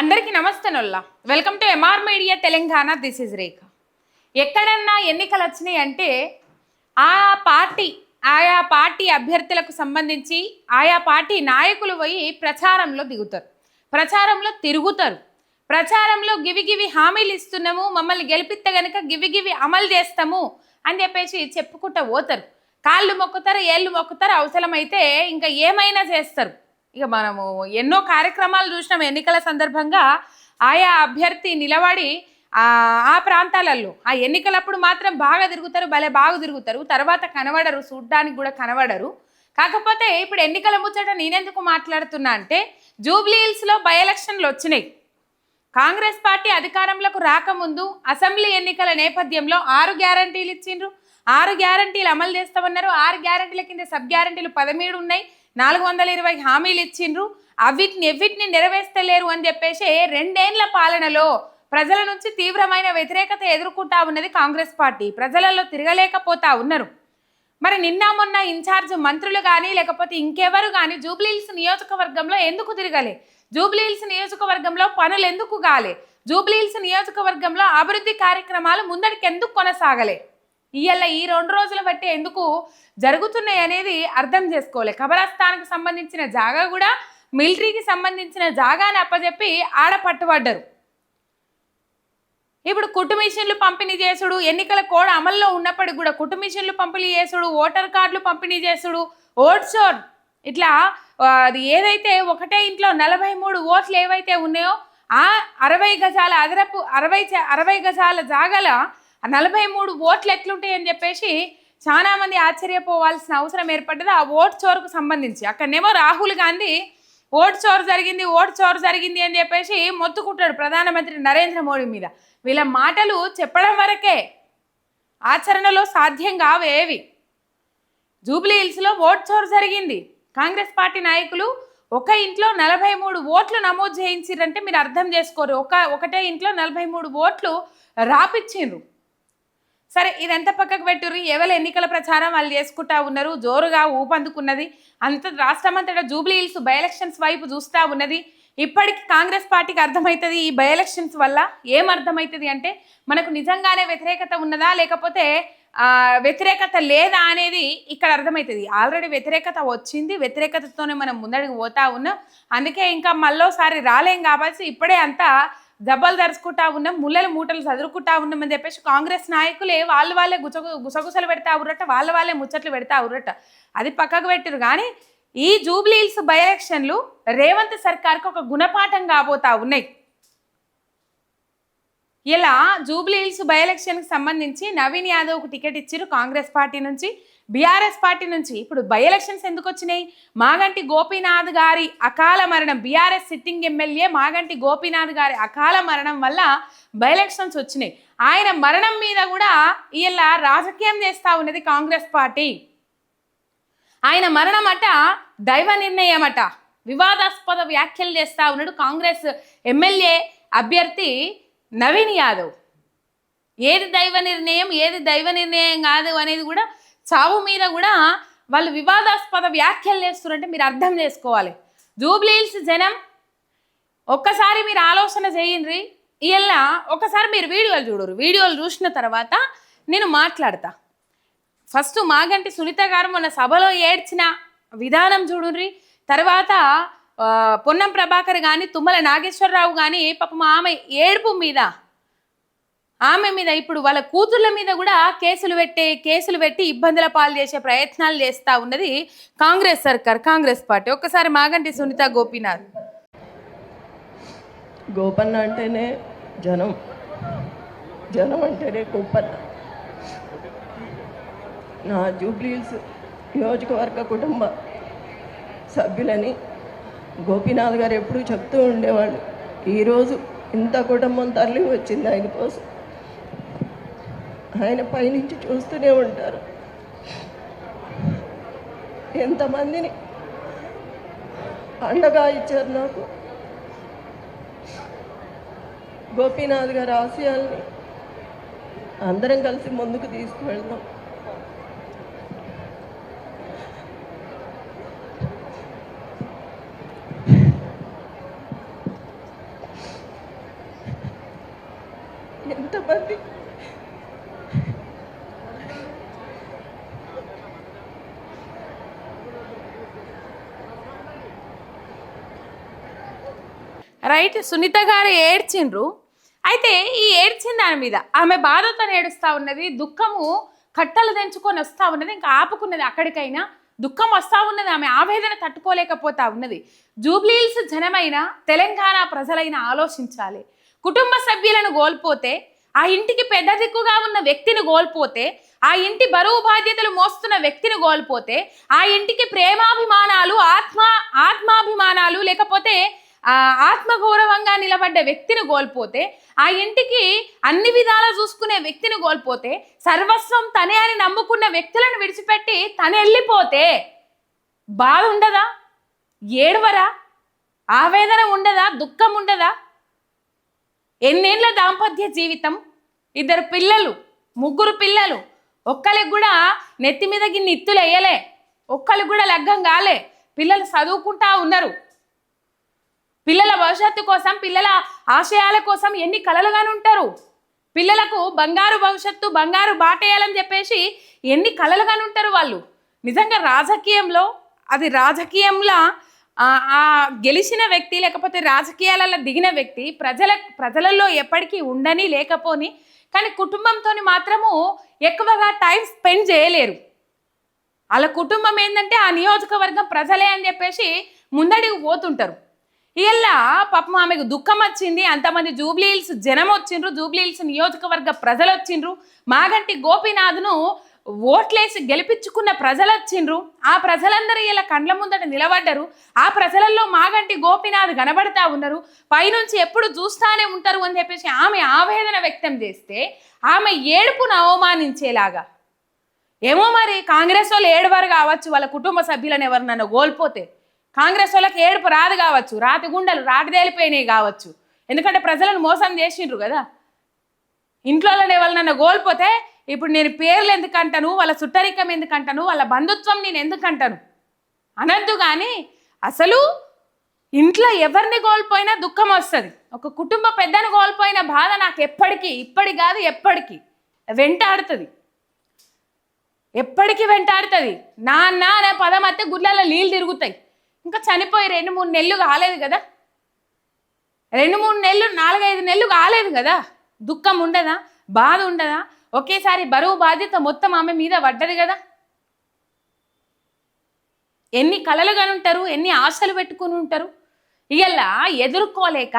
అందరికీ నమస్తేనొల్లా welcome to MR media Telangana this is Rekha ఎక్కడన్నా ఎన్నికలు వచ్చినాయి అంటే ఆ పార్టీ ఆయా పార్టీ అభ్యర్థులకు సంబంధించి ఆయా పార్టీ నాయకులు పోయి ప్రచారంలో దిగుతారు. ప్రచారంలో తిరుగుతారు. ప్రచారంలో గివి గివి హామీలు ఇస్తున్నాము మమ్మల్ని గెలిపిస్తే గనక గివి గివి అమలు చేస్తాము అని చెప్పేసి చెప్పుకుంటూ పోతారు. కాళ్ళు మొక్కుతారు ఏళ్ళు మొక్కుతారు అవసరమైతే ఇంకా ఏమైనా చేస్తారు. ఇక మనము ఎన్నో కార్యక్రమాలు చూసినాం ఎన్నికల సందర్భంగా. ఆయా అభ్యర్థి నిలబడి ఆ ప్రాంతాలలో ఆ ఎన్నికలప్పుడు మాత్రం బాగా తిరుగుతారు భలే బాగా తిరుగుతారు. తర్వాత కనబడరు చూడ్డానికి కూడా కనబడరు. కాకపోతే ఇప్పుడు ఎన్నికల ముచ్చట నేనెందుకు మాట్లాడుతున్నా అంటే జూబ్లీ హిల్స్లో బై ఎలక్షన్లు వచ్చినాయి. కాంగ్రెస్ పార్టీ అధికారంలోకి రాకముందు అసెంబ్లీ ఎన్నికల నేపథ్యంలో ఆరు గ్యారంటీలు ఇచ్చిండ్రు. ఆరు గ్యారంటీలు అమలు చేస్తామన్నారు. ఆరు గ్యారంటీల కింద సబ్ గ్యారంటీలు పదమూడు ఉన్నాయి. నాలుగు వందల ఇరవై హామీలు ఇచ్చిండ్రు. అవిటిని ఎవిటిని నెరవేర్చలేరు అని చెప్పేసి రెండేండ్ల పాలనలో ప్రజల నుంచి తీవ్రమైన వ్యతిరేకత ఎదుర్కొంటా ఉన్నది కాంగ్రెస్ పార్టీ. ప్రజలలో తిరగలేకపోతా ఉన్నారు. మరి నిన్న మొన్న ఇన్ఛార్జ్ మంత్రులు కానీ లేకపోతే ఇంకెవరు కానీ జూబ్లీహిల్స్ నియోజకవర్గంలో ఎందుకు తిరగలే? జూబ్లీహిల్స్ నియోజకవర్గంలో పనులు ఎందుకు కాలే? జూబ్లీహిల్స్ నియోజకవర్గంలో అభివృద్ధి కార్యక్రమాలు ముందడికి ఎందుకు కొనసాగలే? ఇవాళ ఈ రెండు రోజులు బట్టి ఎందుకు జరుగుతున్నాయి అనేది అర్థం చేసుకోలే ఖబరాస్థాన్కి సంబంధించిన జాగా కూడా మిలిటరీకి సంబంధించిన జాగాని అప్పచెప్పి ఆడ పట్టుబడ్డరు. ఇప్పుడు కుటుంబిషన్లు పంపిణీ చేసుడు ఎన్నికల కోడ్ అమల్లో ఉన్నప్పటికి కూడా కుటుంబిషన్లు పంపిణీ చేసుడు ఓటర్ కార్డులు పంపిణీ చేసుడు ఓట్ షోర్ ఇట్లా అది ఏదైతే ఒకటే ఇంట్లో నలభై మూడు ఓట్లు ఏవైతే ఉన్నాయో ఆ అరవై గజాల అదరపు అరవై అరవై గజాల జాగల నలభై మూడు ఓట్లు ఎట్లుంటాయి అని చెప్పేసి చాలా మంది ఆశ్చర్యపోవాల్సిన అవసరం ఏర్పడ్డది. ఆ ఓట్ చోరుకు సంబంధించి. అక్కడనేమో రాహుల్ గాంధీ ఓటు చోరు జరిగింది ఓటు చోరు జరిగింది అని చెప్పేసి మొత్తుకుంటాడు ప్రధానమంత్రి నరేంద్ర మోడీ మీద. వీళ్ళ మాటలు చెప్పడం వరకే ఆచరణలో సాధ్యం కావేవి జూబ్లీ హిల్స్లో ఓటు చోరు జరిగింది. కాంగ్రెస్ పార్టీ నాయకులు ఒక ఇంట్లో నలభై మూడు ఓట్లు నమోదు చేయించారంటే మీరు అర్థం చేసుకోరు. ఒక ఒకటే ఇంట్లో నలభై మూడు ఓట్లు రాపిచ్చిండ్రు. సరే ఇదంతా పక్కకు పెట్టుర్రు. ఎవరు ఎన్నికల ప్రచారం వాళ్ళు చేసుకుంటా ఉన్నారు? జోరుగా ఊపందుకున్నది. అంత రాష్ట్రం అంతటా జూబ్లీ హిల్స్ బై ఎలక్షన్స్ వైపు చూస్తూ ఉన్నది. ఇప్పటికి కాంగ్రెస్ పార్టీకి అర్థమవుతుంది ఈ బై ఎలక్షన్స్ వల్ల ఏం అర్థమవుతుంది అంటే మనకు నిజంగానే వ్యతిరేకత ఉన్నదా? లేకపోతే వ్యతిరేకత లేదా అనేది ఇక్కడ అర్థమవుతుంది ఆల్రెడీ వ్యతిరేకత వచ్చింది. వ్యతిరేకతతోనే మనం ముందడికి పోతా ఉన్నాం. అందుకే ఇంకా మళ్ళోసారి రాలేం కాబట్టి ఇప్పుడే అంతా దెబ్బలు దరుచుకుంటా ఉన్నాం ముళ్ళలు మూటలు చదురుకుంటా ఉన్నాం అని చెప్పేసి కాంగ్రెస్ నాయకులే వాళ్ళు వాళ్ళే గుస గుసగుసలు పెడతా ఉర్రట వాళ్ళ వాళ్ళే ముచ్చట్లు పెడతా ఉర్రట అది పక్కకు పెట్టిరు కానీ ఈ జూబ్లీ హిల్స్ బై ఎలక్షన్లు రేవంత్ సర్కార్కి ఒక గుణపాఠం కాబోతా ఉన్నాయి. ఇలా జూబ్లీ హిల్స్ బై ఎలక్షన్కి సంబంధించి నవీన్ యాదవ్కు టికెట్ ఇచ్చారు కాంగ్రెస్ పార్టీ నుంచి. బీఆర్ఎస్ పార్టీ నుంచి ఇప్పుడు బై ఎలక్షన్స్ ఎందుకు వచ్చినాయి మాగంటి గోపీనాథ్ గారి అకాల మరణం BRS sitting MLA Maganti Gopinath గారి అకాల మరణం వల్ల బై ఎలక్షన్స్ వచ్చినాయి. ఆయన మరణం మీద కూడా ఇలా రాజకీయం చేస్తూ ఉన్నది కాంగ్రెస్ పార్టీ. ఆయన మరణం అట దైవ నిర్ణయం అట వివాదాస్పద వ్యాఖ్యలు చేస్తా ఉన్నాడు కాంగ్రెస్ ఎమ్మెల్యే అభ్యర్థి నవీన్ యాదవ్. ఏది దైవ నిర్ణయం ఏది దైవ నిర్ణయం కాదు అనేది కూడా చావు మీద కూడా వాళ్ళు వివాదాస్పద వ్యాఖ్యలు చేస్తున్నారంటే మీరు అర్థం చేసుకోవాలి. జూబ్లీహిల్స్ జనం ఒక్కసారి మీరు ఆలోచన చేయండి. ఇలా ఒకసారి మీరు వీడియోలు చూడరు. వీడియోలు చూసిన తర్వాత నేను మాట్లాడతా. ఫస్ట్ మాగంటి సునీత గారు మొన్న సభలో ఏడ్చిన విధానం చూడుర్రి. తర్వాత పొన్నం ప్రభాకర్ కానీ తుమ్మల నాగేశ్వరరావు కానీ పాపం ఆమె ఏడుపు మీద ఆమె మీద ఇప్పుడు వాళ్ళ కూతుర్ల మీద కూడా కేసులు పెట్టే కేసులు పెట్టి ఇబ్బందుల పాలు చేసే ప్రయత్నాలు చేస్తూ ఉన్నది కాంగ్రెస్ సర్కార్ కాంగ్రెస్ పార్టీ. ఒక్కసారి మాగంటి సునీత గోపీనాథ్. గోపన్న అంటేనే జనం. జనం అంటేనే గోపన్న. నా జూబ్లీహిల్స్ నియోజకవర్గ కుటుంబ సభ్యులని గోపీనాథ్ గారు ఎప్పుడూ చెప్తూ ఉండేవాళ్ళు ఈరోజు ఇంత కుటుంబం తరలి వచ్చింది ఆయన కోసం. ఆయన పైనుంచి చూస్తూనే ఉంటారు. ఎంతమందిని అండగా ఇచ్చారు నాకు. గోపీనాథ్ గారి ఆశయాల్ని అందరం కలిసి ముందుకు తీసుకువెళ్దాం. ఎంతమంది రైట్ సునీత గారు ఏడ్చిండ్రు. అయితే ఈ ఏడ్చిన దాని మీద ఆమె బాధతో ఏడుస్తా ఉన్నది దుఃఖము కట్టలు తెంచుకొని వస్తూ ఉన్నది ఇంకా ఆపుకున్నది అక్కడికైనా. దుఃఖం వస్తూ ఉన్నది ఆమె ఆవేదన తట్టుకోలేకపోతా ఉన్నది. జూబ్లీల్స్ జనమైన తెలంగాణ ప్రజలైన ఆలోచించాలి. కుటుంబ సభ్యులను కోల్పోతే ఆ ఇంటికి పెద్ద దిక్కుగా ఉన్న వ్యక్తిని కోల్పోతే ఆ ఇంటి బరువు బాధ్యతలు మోస్తున్న వ్యక్తిని కోల్పోతే ఆ ఇంటికి ప్రేమాభిమానాలు ఆత్మ ఆత్మాభిమానాలు లేకపోతే ఆత్మగౌరవంగా నిలబడ్డ వ్యక్తిని కోల్పోతే ఆ ఇంటికి అన్ని విధాలా చూసుకునే వ్యక్తిని కోల్పోతే సర్వస్వం తనే అని నమ్ముకున్న వ్యక్తులను విడిచిపెట్టి తను వెళ్ళిపోతే బాధ ఉండదా? ఏడవరా? ఆవేదన ఉండదా? దుఃఖం ఉండదా? ఎన్నేళ్ళ దాంపత్య జీవితం? ఇద్దరు పిల్లలు ముగ్గురు పిల్లలు ఒక్కరికి కూడా నెత్తి మీద గిన్ని ఇత్తులు వేయలే ఒక్కరికి కూడా లగ్గం కాలే పిల్లలు చదువుకుంటా ఉన్నారు. పిల్లల భవిష్యత్తు కోసం పిల్లల ఆశయాల కోసం ఎన్ని కలలుగానే ఉంటారు. పిల్లలకు బంగారు భవిష్యత్తు బంగారు బాటేయాలని చెప్పేసి ఎన్ని కలలుగానే ఉంటారు వాళ్ళు. నిజంగా రాజకీయంలో అది రాజకీయంలో ఆ గెలిచిన వ్యక్తి లేకపోతే రాజకీయాలలో దిగిన వ్యక్తి ప్రజల ప్రజలలో ఎప్పటికీ ఉండని లేకపోని కానీ కుటుంబంతో మాత్రము ఎక్కువగా టైం స్పెండ్ చేయలేరు. వాళ్ళ కుటుంబం ఏంటంటే ఆ నియోజకవర్గం ప్రజలే అని చెప్పేసి ముందడికి పోతుంటారు. ఇలా పాపం ఆమెకు దుఃఖం వచ్చింది. అంతమంది జూబ్లీహిల్స్ జనం వచ్చిండ్రు. జూబ్లీహిల్స్ నియోజకవర్గ ప్రజలు వచ్చిండ్రు. మాగంటి గోపీనాథ్ను ఓట్లేసి గెలిపించుకున్న ప్రజలు వచ్చిండ్రు. ఆ ప్రజలందరూ ఇలా కండ్ల ముందట నిలబడ్డరు. ఆ ప్రజలలో మాగంటి గోపీనాథ్ కనబడతా ఉన్నారు. పైనుంచి ఎప్పుడు చూస్తానే ఉంటారు అని చెప్పేసి ఆమె ఆవేదన వ్యక్తం చేస్తే ఆమె ఏడుపును అవమానించేలాగా. ఏమో మరి కాంగ్రెస్ వాళ్ళు ఏడువారు కావచ్చు. వాళ్ళ కుటుంబ సభ్యులను ఎవరినన్నా కోల్పోతే. కాంగ్రెస్ వాళ్ళకి ఏడుపు రాదు కావచ్చు రాతి గుండెలు రాటి తేలిపోయినాయి కావచ్చు. ఎందుకంటే ప్రజలను మోసం చేసిండ్రు కదా. ఇంట్లో ఎవరినన్నా కోల్పోతే ఇప్పుడు నేను పేర్లు ఎందుకంటాను వాళ్ళ చుట్టరికం ఎందుకంటాను వాళ్ళ బంధుత్వం నేను ఎందుకంటాను? అనద్దు కానీ అసలు ఇంట్లో ఎవరిని కోల్పోయినా దుఃఖం వస్తుంది. ఒక కుటుంబ పెద్దను కోల్పోయిన బాధ నాకు ఎప్పటికీ ఇప్పటి కాదు ఎప్పటికీ వెంటాడుతుంది. ఎప్పటికీ వెంటాడుతుంది. నాన్న అనే పదం అయితే గుడ్లలో నీళ్ళు తిరుగుతాయి. ఇంకా చనిపోయి రెండు మూడు నెలలు కాలేదు కదా? రెండు మూడు నెలలు నాలుగైదు నెలలు కాలేదు కదా? దుఃఖం ఉండదా? బాధ ఉండదా? ఒకేసారి బరువు బాధ్యత మొత్తం ఆమె మీద పడ్డది కదా? ఎన్ని కళలు ఉంటారు ఎన్ని ఆశలు పెట్టుకుని ఉంటారు ఇలా ఎదుర్కోలేక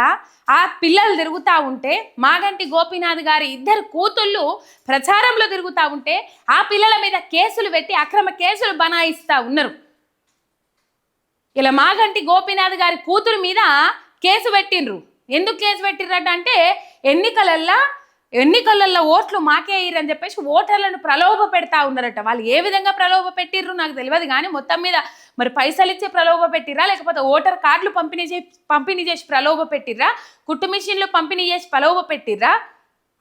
ఆ పిల్లలు తిరుగుతూ ఉంటే మాగంటి గోపీనాథ్ గారి ఇద్దరు కూతుళ్ళు ప్రచారంలో తిరుగుతూ ఉంటే ఆ పిల్లల మీద కేసులు పెట్టి అక్రమ కేసులు బనాయిస్తూ ఉన్నారు. ఇలా మాగంటి గోపీనాథ్ గారి కూతురు మీద కేసు పెట్టిండ్రు. ఎందుకు కేసు పెట్టిర్రట అంటే ఎన్నికలల్లో ఎన్నికలలో ఓట్లు మాకే అని చెప్పేసి ఓటర్లను ప్రలోభ పెడతా ఉన్నారట. వాళ్ళు ఏ విధంగా ప్రలోభ పెట్టిర్రు నాకు తెలియదు కానీ మొత్తం మీద మరి పైసలు ఇచ్చి ప్రలోభ పెట్టిర్రా? లేకపోతే ఓటర్ కార్డులు పంపిణీ చేసి పంపిణీ చేసి ప్రలోభ పెట్టిర్రా? కుట్టు మిషన్లు పంపిణీ చేసి ప్రలోభ పెట్టిర్రా?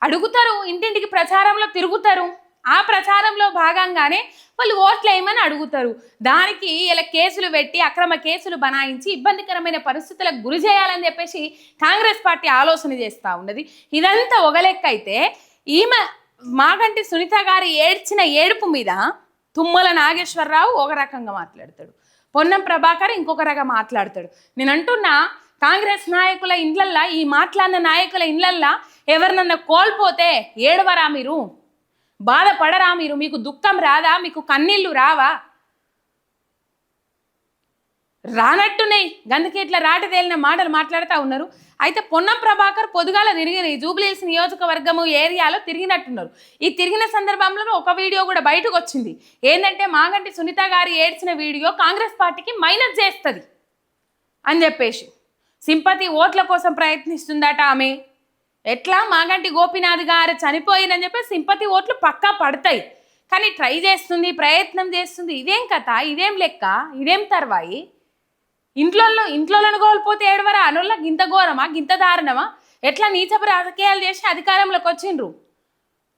అడుగుతారు ఇంటింటికి ప్రచారంలో తిరుగుతారు. ఆ ప్రచారంలో భాగంగానే వాళ్ళు ఓట్లు వేయమని అడుగుతారు. దానికి ఇలా కేసులు పెట్టి అక్రమ కేసులు బనాయించి ఇబ్బందికరమైన పరిస్థితులకు గురి చేయాలని చెప్పేసి కాంగ్రెస్ పార్టీ ఆలోచన చేస్తూ ఉన్నది. ఇదంతా ఒక లెక్క అయితే ఈమె మాగంటి సునీత గారి ఏడ్చిన ఏడుపు మీద తుమ్మల నాగేశ్వరరావు ఒక రకంగా మాట్లాడతాడు. పొన్నం ప్రభాకర్ ఇంకొక రకంగా మాట్లాడతాడు. నేను అంటున్నా కాంగ్రెస్ నాయకుల ఇండ్లల్లా ఈ మాట్లాడిన నాయకుల ఇండ్లల్లా ఎవరినన్నా కోల్పోతే ఏడవరా మీరు? బాధపడరా మీరు? మీకు దుఃఖం రాదా? మీకు కన్నీళ్ళు రావా? రానట్టున్నాయి గందుకే ఇట్లా రాటదేలిన తేలిన మాటలు మాట్లాడుతూ ఉన్నారు. అయితే పొన్నం ప్రభాకర్ పొదుగాల తిరిగిన ఈ జూబ్లీహిల్స్ నియోజకవర్గము ఏరియాలో తిరిగినట్టున్నారు. ఈ తిరిగిన సందర్భంలో ఒక వీడియో కూడా బయటకు వచ్చింది. ఏంటంటే మాగంటి సునీత గారి ఏడ్చిన వీడియో కాంగ్రెస్ పార్టీకి మైనస్ చేస్తుంది అని చెప్పేసి. సింపతి ఓట్ల కోసం ప్రయత్నిస్తుందట ఆమె. ఎట్లా మాగంటి గోపినాథ్ గారు చనిపోయిందని చెప్పి సింపతి ఓట్లు పక్కా పడతాయి. కానీ ట్రై చేస్తుంది ప్రయత్నం చేస్తుంది. ఇదేం కథ? ఇదేం లెక్క? ఇదేం తర్వాయి? ఇంట్లో ఇంట్లోలను కోల్పోతే ఏడవరా? అనోళ్ళ గింత ఘోరమా? గింత దారుణమా? ఎట్లా నీచపు రాజకీయాలు చేసి అధికారంలోకి వచ్చిండ్రు?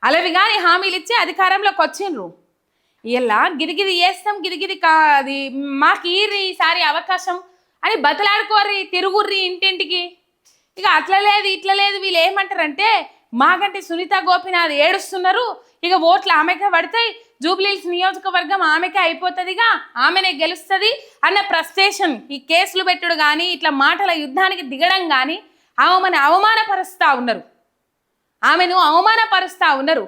అలవి కానీ హామీలు ఇచ్చి అధికారంలోకి వచ్చిండ్రు? ఇలా గిరిగిరి చేస్తాం గిరిగిరి కా అది మాకు ఈసారి అవకాశం అని బతలాడుకోర్రి తిరుగుర్రి ఇంటింటికి. ఇక అట్లా లేదు ఇట్లా లేదు. వీళ్ళు ఏమంటారంటే మాకంటే సునీత గోపినాథ్ ఏడుస్తున్నారు. ఇక ఓట్లు ఆమెకే పడతాయి. జూబ్లీహిల్స్ నియోజకవర్గం ఆమెకే అయిపోతుందిగా ఆమెనే గెలుస్తుంది అన్న ప్రస్టేషన్ ఈ కేసులు పెట్టుడు కానీ ఇట్లా మాటల యుద్ధానికి దిగడం కానీ ఆమెను అవమానపరుస్తూ ఉన్నారు. ఆమెను అవమానపరుస్తూ ఉన్నారు.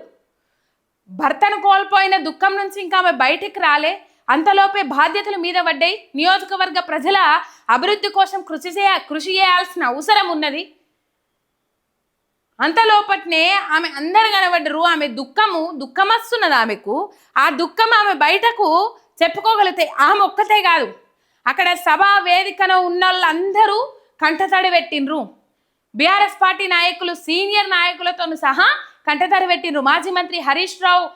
భర్తను కోల్పోయిన దుఃఖం నుంచి ఇంకా ఆమె బయటికి రాలే. అంతలోపే బాధ్యతలు మీద పడ్డాయి. నియోజకవర్గ ప్రజల అభివృద్ధి కోసం కృషి చేయ కృషి చేయాల్సిన అవసరం ఉన్నది. అంతలోపట్నే ఆమె అందరు కనబడ్డరు ఆమె దుఃఖము దుఃఖం వస్తున్నది ఆమెకు. ఆ దుఃఖం ఆమె బయటకు చెప్పుకోగలిగితే ఆమె ఒక్కతే కాదు. అక్కడ సభా వేదికన ఉన్న వాళ్ళందరూ కంటతడి పెట్టినరు బీఆర్ఎస్ పార్టీ నాయకులు సీనియర్ నాయకులతో సహా కంటతడి పెట్టినరు మాజీ మంత్రి హరీష్ రావు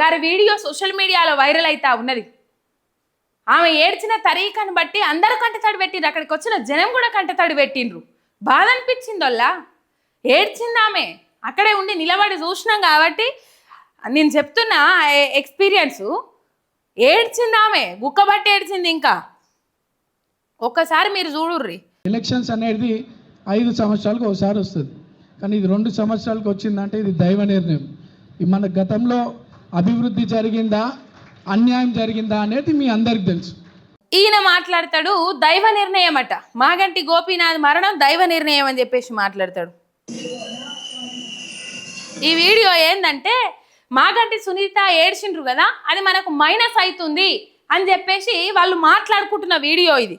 గారి వీడియో సోషల్ మీడియాలో వైరల్ అవుతా ఉన్నది. ఆమె ఏడ్చిన తరీకాన్ని బట్టి అందరు కంటతడి పెట్టిండ్రు అక్కడికి వచ్చిన జనం కూడా కంటతడి పెట్టిండ్రు. బాధ అనిపించిందల్లా ఏడ్చింది ఆమె. అక్కడే ఉండి నిలబడి చూసినాం కాబట్టి నేను చెప్తున్నా ఎక్స్పీరియన్స్. ఏడ్చింది ఆమె. గుక్కబట్టి ఏడ్చింది ఇంకా. ఒక్కసారి మీరు చూడుర్రి. ఎలక్షన్స్ అనేది ఐదు సంవత్సరాలకు ఒకసారి వస్తుంది. కానీ ఇది రెండు సంవత్సరాలకు వచ్చిందంటే ఇది దైవ నిర్ణయం. మన గతంలో అభివృద్ధి జరిగిందా? అన్యాయం జరిగిందా అనేది మీ అందరికి తెలుసు. ఈయన మాట్లాడతాడు దైవ నిర్ణయం అట మాగంటి గోపీనాథ్ మరణం దైవ నిర్ణయం అని చెప్పేసి మాట్లాడతాడు. ఈ వీడియో ఏంటంటే మాగంటి సునీత ఏడ్చిండ్రు కదా అది మనకు మైనస్ అవుతుంది అని చెప్పేసి వాళ్ళు మాట్లాడుకుంటున్న వీడియో ఇది.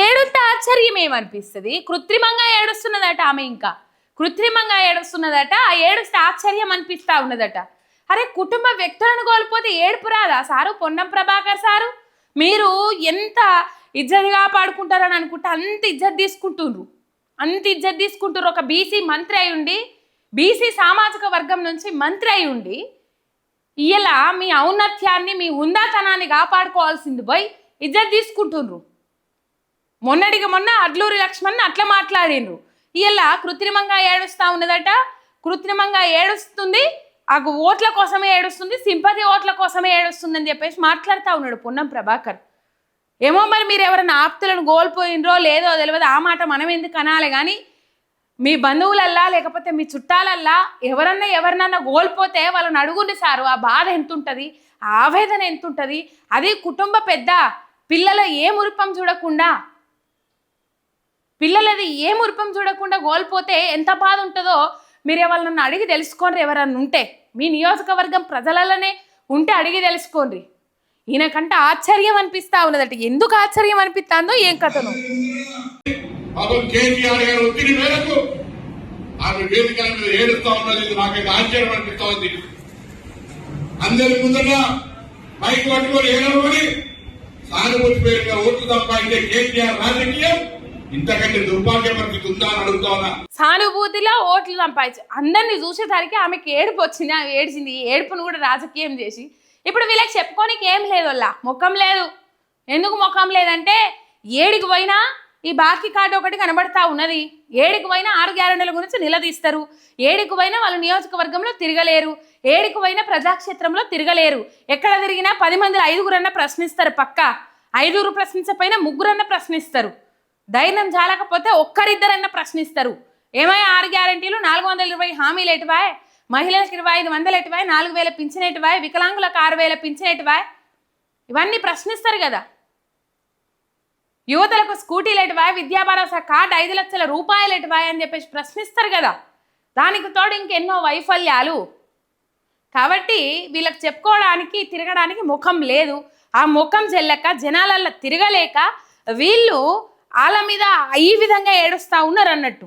ఏడుంటే ఆశ్చర్యం ఏమనిపిస్తుంది? కృత్రిమంగా ఏడుస్తున్నదట ఆమె ఇంకా. కృత్రిమంగా ఏడుస్తున్నదట ఆ ఏడుస్తే ఆశ్చర్యం అనిపిస్తా ఉన్నదట. అరే కుటుంబ వ్యక్తులను కోల్పోతే ఏడుపు రాదా? సారు పొన్నం ప్రభాకర్ సారు మీరు ఎంత ఇజ్జత్ కాపాడుకుంటారని అనుకుంటే అంత ఇజ్జత్ తీసుకుంటుండ్రు. అంత ఇజ్జత్ తీసుకుంటారు ఒక బీసీ మంత్రి అయి ఉండి బీసీ సామాజిక వర్గం నుంచి మంత్రి అయి ఉండి ఇలా మీ ఔన్నత్యాన్ని మీ హుందాతనాన్ని కాపాడుకోవాల్సింది పోయి ఇజ్జత్ తీసుకుంటుండ్రు. మొన్నటికి మొన్న అడ్లూరి లక్ష్మణ్ అట్లా మాట్లాడిండ్రు. ఇలా కృత్రిమంగా ఏడుస్తా ఉన్నదట. కృత్రిమంగా ఏడుస్తుంది. ఆ ఓట్ల కోసమే ఏడుస్తుంది. సింపతి ఓట్ల కోసమే ఏడుస్తుంది అని చెప్పేసి మాట్లాడుతూ ఉన్నాడు పొన్నం ప్రభాకర్. ఏమో మరి మీరు ఎవరైనా ఆప్తులను కోల్పోయినరో లేదో తెలియదు. ఆ మాట మనం ఎందుకు అనాలి? కానీ మీ బంధువులల్లా లేకపోతే మీ చుట్టాలల్లా ఎవరన్నా ఎవరినన్నా కోల్పోతే వాళ్ళని అడుగుండి సారు. ఆ బాధ ఎంత ఉంటుంది ఆ ఆవేదన ఎంత ఉంటుంది అది కుటుంబ పెద్ద పిల్లల ఏ మురిపం చూడకుండా పిల్లలది ఏ మురిపం చూడకుండా కోల్పోతే ఎంత బాధ ఉంటుందో మీరు ఎవరినన్నా అడిగి తెలుసుకోండి ఎవరన్నా ఉంటే. మీ నియోజకవర్గం ప్రజలలోనే ఉంటే అడిగి తెలుసుకోండి ఈయనకంటే ఆశ్చర్యం అనిపిస్తా ఉన్నదట. ఎందుకు ఆశ్చర్యం అనిపిస్తాందో ఏం కథను. ఆమె వేదికల మీద ఏడుస్తా ఉన్నది. నాకైతే ఆశ్చర్యం అనిపిస్తా ఉంది అందరి ముందర మైక్ పట్టుకొని ఏడవని సానుభూతి పేరుగా ఓట్లు తప్ప అంటే కేసీఆర్ రాజకీయం ఇంతకంటే దుర్భాగ్యం ఉందా అని అడుగుతా ఉన్నా సానుభూతిలో ఓట్లు సంపాదించు అందరినీ చూసేసరికి ఆమెకి ఏడుపు వచ్చింది ఆమె ఏడ్చింది ఈ ఏడుపును కూడా రాజకీయం చేసి. ఇప్పుడు వీళ్ళకి చెప్పుకోనికి ఏం లేదు వాళ్ళ ముఖం లేదు. ఎందుకు ముఖం లేదంటే ఏడికి పోయినా ఈ బాకీ కార్డు ఒకటి కనబడతా ఉన్నది. ఏడికి పోయినా ఆరు గ్యారెంటీల గురించి నిలదీస్తారు. ఏడికి పోయినా వాళ్ళు నియోజకవర్గంలో తిరగలేరు. ఏడికి పోయినా ప్రజాక్షేత్రంలో తిరగలేరు. ఎక్కడ తిరిగినా పది మంది ఐదుగురన్నా ప్రశ్నిస్తారు పక్క. ఐదుగురు ప్రశ్నించకపోయినా ముగ్గురన్నా ప్రశ్నిస్తారు. ధైర్యం చాలకపోతే ఒక్కరిద్దరన్నా ప్రశ్నిస్తారు. ఏమై ఆరు గ్యారంటీలు నాలుగు వందల ఇరవై హామీలు ఎటువాయ్ మహిళలకు ఇరవై ఐదు వందలు ఎటువాయ్ నాలుగు వేల పింఛన్ ఎటువాయ్ వికలాంగులకు ఆరు వేల పింఛన్ ఎటువాయ్ ఇవన్నీ ప్రశ్నిస్తారు కదా. యువతలకు స్కూటీలు ఎటువాయ్ విద్యా భరోసా కార్డు ఐదు లక్షల రూపాయలు ఎటువాయ్ అని చెప్పేసి ప్రశ్నిస్తారు కదా. దానికి తోడు ఇంకెన్నో వైఫల్యాలు. కాబట్టి వీళ్ళకి చెప్పుకోవడానికి తిరగడానికి ముఖం లేదు. ఆ ముఖం చెల్లక జనాలల్లో తిరగలేక వీళ్ళు వాళ్ళ మీద ఈ విధంగా ఏడుస్తా ఉన్నారు అన్నట్టు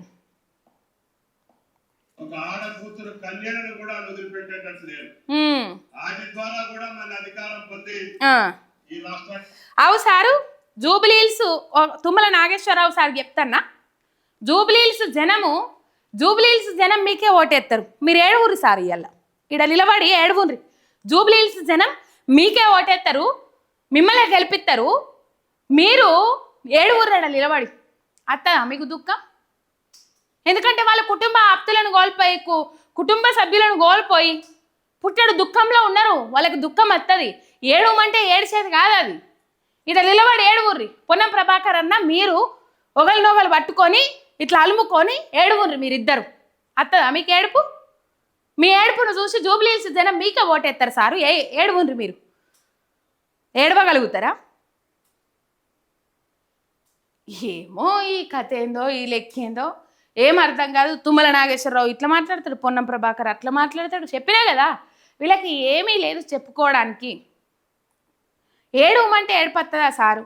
ఒక ఆడ కూతురు కళ్యాణ్ కూడా వదిలిపెట్టేటట్టు లేదు. ఉమ్, వాటి ద్వారా కూడా మన అధికారం పొంది ఆ. ఈ రాష్ట్రానికి అవు sir Jubilee Hills Tummala Nageswara Rao sir చెప్తాన్నా Jubilee Hills జనము జూబ్లీల్స్ జనం మీకే ఓటేస్తారు మీరు ఏడుగురి సార్ ఇవాళ ఇక్కడ నిలబడి ఏడుగురి జూబ్లీల్స్ జనం మీకే ఓటేస్తారు మిమ్మల్ని గెలిపిస్తారు మీరు ఏడుగురు నిలబడి. అత్తదా మీకు దుఃఖం? ఎందుకంటే వాళ్ళ కుటుంబ ఆప్తులను కోల్పోయి కు- కుటుంబ సభ్యులను కోల్పోయి పుట్టడు దుఃఖంలో ఉన్నారు. వాళ్ళకి దుఃఖం వస్తుంది ఏడుమంటే ఏడ్చేది కాదు అది. ఇట్లా నిలబడి ఏడుగుర్రి పొన్నం ప్రభాకర్ అన్న మీరు ఒకరినొకరు పట్టుకొని ఇట్లా అలుముకొని ఏడుగుర్రి మీరిద్దరు. అత్తదా మీకు ఏడుపు? మీ ఏడుపును చూసి జూబ్లీస్ జనం మీకే ఓటేస్తారు సారు. ఏ ఏడుగుర్రి మీరు? ఏడవగలుగుతారా? ఏమో ఈ కథ ఏందో ఈ లెక్కేందో ఏం అర్థం కాదు. తుమ్మల నాగేశ్వరరావు ఇట్లా మాట్లాడతాడు పొన్నం ప్రభాకర్ అట్లా మాట్లాడతాడు. చెప్పినా కదా వీళ్ళకి ఏమీ లేదు చెప్పుకోవడానికి. ఏడవమంటే ఏడుపత్తదా సారు?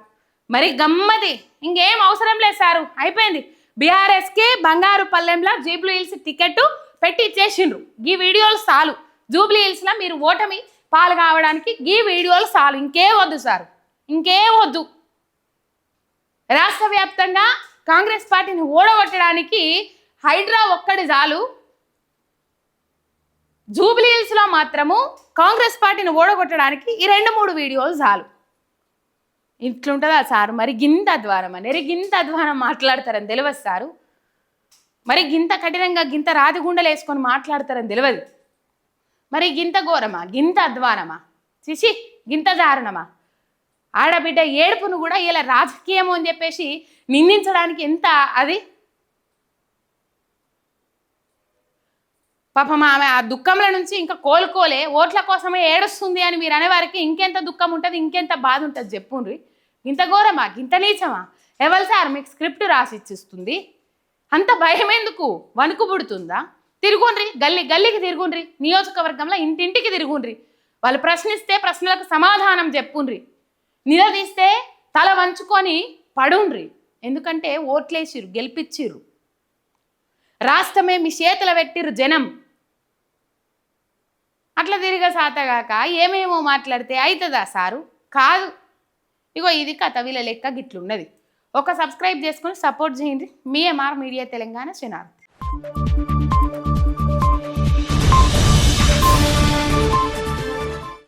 మరి గమ్మది ఇంకేం అవసరం లేదు సారు. అయిపోయింది. బీఆర్ఎస్కి బంగారు పల్లెంలో జూబ్లీ హిల్స్ టికెట్ పెట్టి ఇచ్చేసిండ్రు. ఈ వీడియోలు చాలు. జూబ్లీ హిల్స్లో మీరు ఓటమి పాలు కావడానికి ఈ వీడియోలు చాలు. ఇంకే వద్దు సారు. ఇంకే వద్దు. రాష్ట్ర వ్యాప్తంగా కాంగ్రెస్ పార్టీని ఓడగొట్టడానికి హైడ్రా ఒక్కడి చాలు. జూబ్లీ మాత్రము కాంగ్రెస్ పార్టీని ఓడగొట్టడానికి ఈ రెండు మూడు వీడియోలు చాలు. ఇట్లుంటుందా సార్? మరి గింత అధ్వానం అని. గింత అధ్వానం మాట్లాడతారని తెలియదు సారు. మరి గింత కఠినంగా గింత రాతిగుండలు వేసుకొని మాట్లాడతారని తెలియదు. మరి గింత ఘోరమా? గింత అధ్వానమా చిచి గింత దారుణమా? ఆడబిడ్డ ఏడుపును కూడా ఇలా రాజకీయము అని చెప్పేసి నిందించడానికి ఎంత అది? పాపం ఆమె ఆ దుఃఖంలో నుంచి ఇంకా కోలుకోలే. ఓట్ల కోసమే ఏడుస్తుంది అని మీరు అనేవారికి ఇంకెంత దుఃఖం ఉంటుంది ఇంకెంత బాధ ఉంటుంది చెప్పుండ్రి. ఇంత ఘోరమా? ఇంత నీచమా? ఎవరు సార్ మీకు స్క్రిప్ట్ రాసి ఇచ్చిస్తుంది. అంత భయం ఎందుకు వణుకు పుడుతుందా? తిరుగుండ్రి గల్లీ గల్లీకి తిరుగుండ్రి. నియోజకవర్గంలో ఇంటింటికి తిరుగుండ్రి. వాళ్ళు ప్రశ్నిస్తే ప్రశ్నలకు సమాధానం చెప్పుండ్రి. నిలదీస్తే తల వంచుకొని పడుండ్రి. ఎందుకంటే ఓట్లేసిరు గెలిపించిర్రు రాష్ట్రమే మీ చేతుల పెట్టిర్రు జనం. అట్లా తిరిగా సాతగాక ఏమేమో మాట్లాడితే అవుతుందా సారు? కాదు. ఇగో ఇది కథ వీళ్ళ లెక్క గిట్లున్నది. ఒక సబ్స్క్రైబ్ చేసుకొని సపోర్ట్ చేయండి. మీ ఎంఆర్ మీడియా తెలంగాణ చిన్నారు